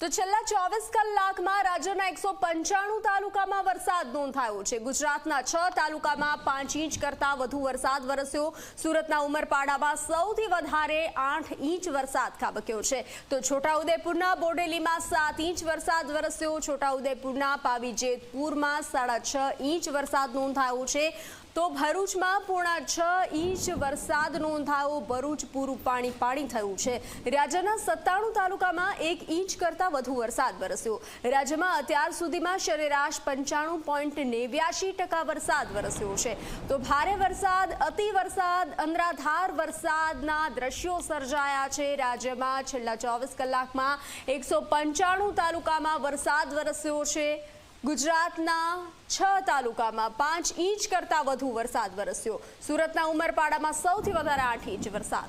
તો છેલ્લા ચોવીસ કલાકમાં રાજ્યના એકસો પંચાણું તાલુકામાં વરસાદ નોંધાયો છે. ગુજરાતના છ તાલુકામાં પાંચ ઇંચ કરતાં વધુ વરસાદ વરસ્યો. સુરતના ઉમરપાડામાં સૌથી વધારે આઠ ઇંચ વરસાદ ખાબક્યો છે. તો છોટાઉદેપુરના બોડેલીમાં સાત ઇંચ વરસાદ વરસ્યો. છોટાઉદેપુરના પાવી જેતપુરમાં સાડા છ ઇંચ વરસાદ નોંધાયો છે. તો ભરૂચમાં પોણા છ ઇંચ વરસાદ નોંધાયો. ભરૂચ પૂરું પાણી પાણી થયું છે. રાજ્યના સત્તાણું તાલુકામાં એક ઇંચ કરતાં વધુ વરસાદ વરસ્યો. રાજ્યમાં અત્યાર સુધીમાં સરેરાશ પંચાણું પોઈન્ટ નેવ્યાશી ટકા વરસાદ વરસ્યો છે. તો ભારે વરસાદ, અતિ વરસાદ અંધરાધાર વરસાદના દ્રશ્યો સર્જાયા છે. રાજ્યમાં છેલ્લા ચોવીસ કલાકમાં એકસો પંચાણું તાલુકામાં વરસાદ વરસ્યો છે. ગુજરાતના છ તાલુકામાં પાંચ ઇંચ કરતાં વધુ વરસાદ વરસ્યો. સુરતના ઉમરપાડામાં સૌથી વધારે આઠ ઇંચ વરસાદ.